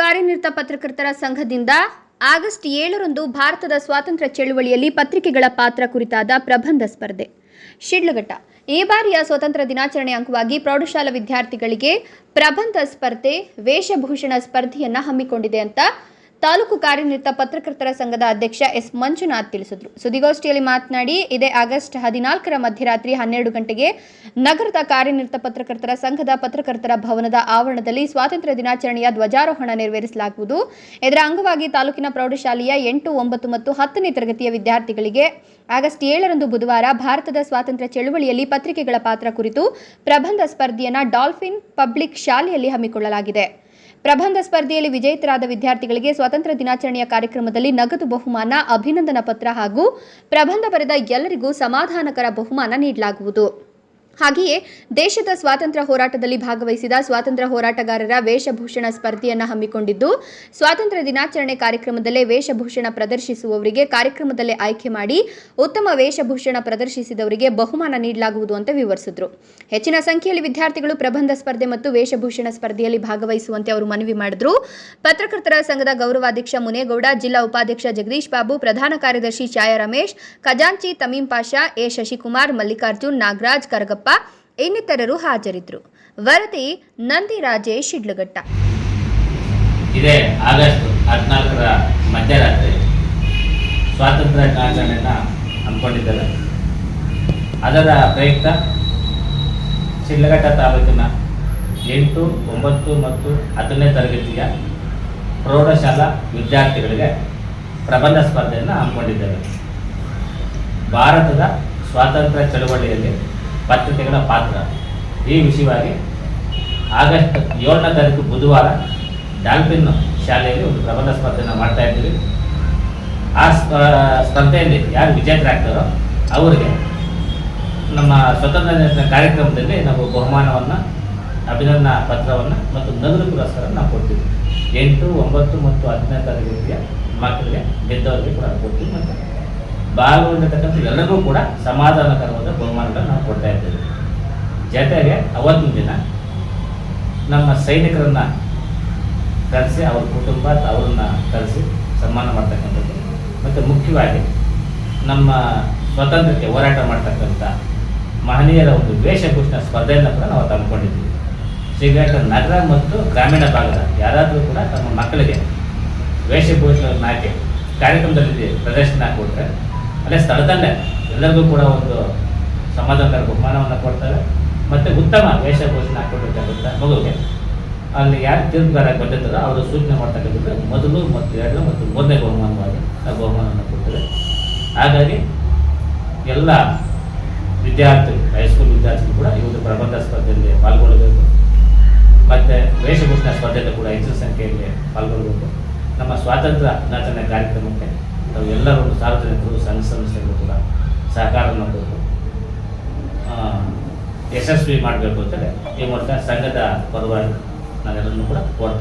ಕಾರ್ಯನಿರತ ಪತ್ರಕರ್ತರ ಸಂಘದಿಂದ ಆಗಸ್ಟ್ ಏಳರಂದು ಭಾರತದ ಸ್ವಾತಂತ್ರ್ಯ ಚಳುವಳಿಯಲ್ಲಿ ಪತ್ರಿಕೆಗಳ ಪಾತ್ರ ಕುರಿತಾದ ಪ್ರಬಂಧ ಸ್ಪರ್ಧೆ. ಶಿಡ್ಲಘಟ್ಟ, ಈ ಬಾರಿಯ ಸ್ವಾತಂತ್ರ್ಯ ದಿನಾಚರಣೆ ಅಂಗವಾಗಿ ಪ್ರೌಢಶಾಲಾ ವಿದ್ಯಾರ್ಥಿಗಳಿಗೆ ಪ್ರಬಂಧ ಸ್ಪರ್ಧೆ, ವೇಷಭೂಷಣ ಸ್ಪರ್ಧೆಯನ್ನ ಹಮ್ಮಿಕೊಂಡಿದೆ ಅಂತ ತಾಲೂಕು ಕಾರ್ಯನಿರತ ಪತ್ರಕರ್ತರ ಸಂಘದ ಅಧ್ಯಕ್ಷ ಎಸ್ ಮಂಜುನಾಥ್ ತಿಳಿಸಿದರು. ಸುದ್ದಿಗೋಷ್ಠಿಯಲ್ಲಿ ಮಾತನಾಡಿ, ಇದೇ ಆಗಸ್ಟ್ ಹದಿನಾಲ್ಕರ ಮಧ್ಯರಾತ್ರಿ ಹನ್ನೆರಡು ಗಂಟೆಗೆ ನಗರದ ಕಾರ್ಯನಿರತ ಪತ್ರಕರ್ತರ ಸಂಘದ ಪತ್ರಕರ್ತರ ಭವನದ ಆವರಣದಲ್ಲಿ ಸ್ವಾತಂತ್ರ್ಯ ದಿನಾಚರಣೆಯ ಧ್ವಜಾರೋಹಣ ನೆರವೇರಿಸಲಾಗುವುದು. ಇದರ ಅಂಗವಾಗಿ ತಾಲೂಕಿನ ಪ್ರೌಢಶಾಲೆಯ ಎಂಟು, ಒಂಬತ್ತು ಮತ್ತು ಹತ್ತನೇ ತರಗತಿಯ ವಿದ್ಯಾರ್ಥಿಗಳಿಗೆ ಆಗಸ್ಟ್ ಏಳರಂದು ಬುಧವಾರ ಭಾರತದ ಸ್ವಾತಂತ್ರ್ಯ ಚಳುವಳಿಯಲ್ಲಿ ಪತ್ರಿಕೆಗಳ ಪಾತ್ರ ಕುರಿತು ಪ್ರಬಂಧ ಸ್ಪರ್ಧೆಯನ್ನ ಡಾಲ್ಫಿನ್ ಪಬ್ಲಿಕ್ ಶಾಲೆಯಲ್ಲಿ ಹಮ್ಮಿಕೊಳ್ಳಲಾಗಿದೆ. ಪ್ರಬಂಧ ಸ್ಪರ್ಧೆಯಲ್ಲಿ ವಿಜೇತರಾದ ವಿದ್ಯಾರ್ಥಿಗಳಿಗೆ ಸ್ವಾತಂತ್ರ್ಯ ದಿನಾಚರಣೆಯ ಕಾರ್ಯಕ್ರಮದಲ್ಲಿ ನಗದು ಬಹುಮಾನ, ಅಭಿನಂದನಾ ಪತ್ರ ಹಾಗೂ ಪ್ರಬಂಧ ಬರೆದ ಎಲ್ಲರಿಗೂ ಸಮಾಧಾನಕರ ಬಹುಮಾನ ನೀಡಲಾಗುವುದು. ಹಾಗೆಯೇ ದೇಶದ ಸ್ವಾತಂತ್ರ್ಯ ಹೋರಾಟದಲ್ಲಿ ಭಾಗವಹಿಸಿದ ಸ್ವಾತಂತ್ರ್ಯ ಹೋರಾಟಗಾರರ ವೇಷಭೂಷಣ ಸ್ಪರ್ಧೆಯನ್ನು ಹಮ್ಮಿಕೊಂಡಿದ್ದು, ಸ್ವಾತಂತ್ರ್ಯ ದಿನಾಚರಣೆ ಕಾರ್ಯಕ್ರಮದಲ್ಲೇ ವೇಷಭೂಷಣ ಪ್ರದರ್ಶಿಸುವವರಿಗೆ ಕಾರ್ಯಕ್ರಮದಲ್ಲೇ ಆಯ್ಕೆ ಮಾಡಿ ಉತ್ತಮ ವೇಷಭೂಷಣ ಪ್ರದರ್ಶಿಸಿದವರಿಗೆ ಬಹುಮಾನ ನೀಡಲಾಗುವುದು ಅಂತ ವಿವರಿಸಿದರು. ಹೆಚ್ಚಿನ ಸಂಖ್ಯೆಯಲ್ಲಿ ವಿದ್ಯಾರ್ಥಿಗಳು ಪ್ರಬಂಧ ಸ್ಪರ್ಧೆ ಮತ್ತು ವೇಷಭೂಷಣ ಸ್ಪರ್ಧೆಯಲ್ಲಿ ಭಾಗವಹಿಸುವಂತೆ ಅವರು ಮನವಿ ಮಾಡಿದರು. ಪತ್ರಕರ್ತರ ಸಂಘದ ಗೌರವಾಧ್ಯಕ್ಷ ಮುನೇಗೌಡ, ಜಿಲ್ಲಾ ಉಪಾಧ್ಯಕ್ಷ ಜಗದೀಶ್ ಬಾಬು, ಪ್ರಧಾನ ಕಾರ್ಯದರ್ಶಿ ಛಾಯಾ ರಮೇಶ್ ಖಜಾಂಚಿ ತಮೀಂ ಪಾಷಾ, ಎ. ಶಶಿಕುಮಾರ್, ಮಲ್ಲಿಕಾರ್ಜುನ್ ನಾಗರಾಜ್, ಕರಗಪ್ಪ ಇನ್ನಿತರರು ಹಾಜರಿದ್ದರು. ವರದಿ, ನಂದಿ ರಾಜೇಶ್, ಶಿಡ್ಲಘಟ್ಟ. ಇದೇ ಆಗಸ್ಟ್ ಹದಿನಾಲ್ಕರ ಮಧ್ಯರಾತ್ರಿ ಸ್ವಾತಂತ್ರ್ಯ ದಿನಾಚರಣೆಯನ್ನು ಹಮ್ಮಿಕೊಂಡಿದ್ದಾರೆ. ಅದರ ಪ್ರಯುಕ್ತ ಶಿಡ್ಲಘಟ್ಟ ತಾಲೂಕಿನ ಎಂಟು, ಒಂಬತ್ತು ಮತ್ತು ಹತ್ತನೇ ತರಗತಿಯ ಪ್ರೌಢಶಾಲಾ ವಿದ್ಯಾರ್ಥಿಗಳಿಗೆ ಪ್ರಬಂಧ ಸ್ಪರ್ಧೆಯನ್ನು ಹಮ್ಮಿಕೊಂಡಿದ್ದೇವೆ ಭಾರತದ ಸ್ವಾತಂತ್ರ್ಯ ಚಳವಳಿಯಲ್ಲಿ ಪತ್ರಿಕೆಗಳ ಪಾತ್ರ. ಈ ವಿಷಯವಾಗಿ ಆಗಸ್ಟ್ ಏಳನೇ ತಾರೀಕು ಬುಧವಾರ ಡಾಲ್ಫಿನ್ ಶಾಲೆಯಲ್ಲಿ ಒಂದು ಪ್ರಬಂಧ ಸ್ಪರ್ಧೆಯನ್ನು ಮಾಡ್ತಾ ಇದ್ದೀವಿ. ಆ ಸ್ಪ- ಸ್ಪರ್ಧೆಯಲ್ಲಿ ಯಾರು ವಿಜೇತರಾಗ್ತಾರೋ ಅವರಿಗೆ ನಮ್ಮ ಸ್ವತಂತ್ರ ದಿನ ಕಾರ್ಯಕ್ರಮದಲ್ಲಿ ನಾವು ಬಹುಮಾನವನ್ನು, ಅಭಿನಂದನಾ ಪತ್ರವನ್ನು ಮತ್ತು ನಗದು ಪುರಸ್ಕಾರ ನಾವು ಕೊಡ್ತೀವಿ. ಎಂಟು, ಒಂಬತ್ತು ಮತ್ತು ಹದಿನೈದು ತಾರೀಕಿಗೆ ಮಕ್ಕಳಿಗೆ ಗೆದ್ದವರಿಗೆ ಕೂಡ ಕೊಡ್ತೀವಿ ಮತ್ತು ಭಾಗವಹಿಸಿರ್ತಕ್ಕಂಥ ಎಲ್ಲರಿಗೂ ಕೂಡ ಸಮಾಧಾನಕರವಾದ ಬಹುಮಾನಗಳನ್ನು ನಾವು ಕೊಡ್ತಾ ಇದ್ದೇವೆ. ಜೊತೆಗೆ ಅವತ್ತಿನ ದಿನ ನಮ್ಮ ಸೈನಿಕರನ್ನ ಕರೆಸಿ ಅವ್ರ ಕುಟುಂಬ ಅವರನ್ನ ಕರೆಸಿ ಸನ್ಮಾನ ಮಾಡ್ತಕ್ಕಂಥದ್ದು. ಮತ್ತು ಮುಖ್ಯವಾಗಿ ನಮ್ಮ ಸ್ವಾತಂತ್ರ್ಯಕ್ಕೆ ಹೋರಾಟ ಮಾಡ್ತಕ್ಕಂಥ ಮಹನೀಯರ ಒಂದು ವೇಷಭೂಷಣ ಸ್ಪರ್ಧೆಯನ್ನು ಕೂಡ ನಾವು ತಂದ್ಕೊಂಡಿದ್ದೀವಿ. ಶ್ರೀಘಟ್ಟ ನಗರ ಮತ್ತು ಗ್ರಾಮೀಣ ಭಾಗದ ಯಾರಾದರೂ ಕೂಡ ತಮ್ಮ ಮಕ್ಕಳಿಗೆ ವೇಷಭೂಷಣ ಹಾಕಿ ಕಾರ್ಯಕ್ರಮದಲ್ಲಿ ಪ್ರದರ್ಶನ ಕೊಟ್ಟರೆ ಅಲ್ಲೇ ಸ್ಥಳದಲ್ಲೇ ಎಲ್ಲರಿಗೂ ಕೂಡ ಒಂದು ಸಮಾಧಾನಕರ ಬಹುಮಾನವನ್ನು ಕೊಡ್ತಾರೆ. ಮತ್ತು ಉತ್ತಮ ವೇಷಭೂಷಣ ಹಾಕೊಂಡಿರ್ತಕ್ಕಂಥ ಮಗುವಿಗೆ ಅಲ್ಲಿ ಯಾರು ತೀರ್ಪುಗಾರ ಬಂದಿರ್ತಾರೋ ಅವರು ಸೂಚನೆ ಮಾಡ್ತಕ್ಕಂಥದ್ದು ಮೊದಲು ಮತ್ತು ಎರಡು ಮತ್ತು ಮೂರನೇ ಬಹುಮಾನವಾಗಿ ಆ ಬಹುಮಾನವನ್ನು ಕೊಡ್ತಾರೆ. ಹಾಗಾಗಿ ಎಲ್ಲ ವಿದ್ಯಾರ್ಥಿಗಳು ಹೈಸ್ಕೂಲ್ ವಿದ್ಯಾರ್ಥಿಗಳು ಕೂಡ ಈ ಒಂದು ಪ್ರಬಂಧ ಸ್ಪರ್ಧೆಯಲ್ಲಿ ಪಾಲ್ಗೊಳ್ಳಬೇಕು. ಮತ್ತು ವೇಷಭೂಷಣ ಸ್ಪರ್ಧೆಯಲ್ಲಿ ಕೂಡ ಹೆಚ್ಚಿನ ಸಂಖ್ಯೆಯಲ್ಲಿ ಪಾಲ್ಗೊಳ್ಳಬೇಕು. ನಮ್ಮ ಸ್ವಾತಂತ್ರ್ಯ ದಿನಾಚರಣೆ ಕಾರ್ಯಕ್ರಮಕ್ಕೆ ನಾವು ಎಲ್ಲರೂ ಸಾರ್ವಜನಿಕರು, ಸಂಘ ಸಂಸ್ಥೆಗಳು ಕೂಡ ಸಹಕಾರ ಮಾಡಬೇಕು ಯಶಸ್ವಿ ಮಾಡಬೇಕು ಅಂತೇಳಿ ಈ ಮೂಲಕ ಸಂಘದ ಪರವಾಗಿ ನಾವೆಲ್ಲರೂ ಕೂಡ ಕೋರ್ತಾ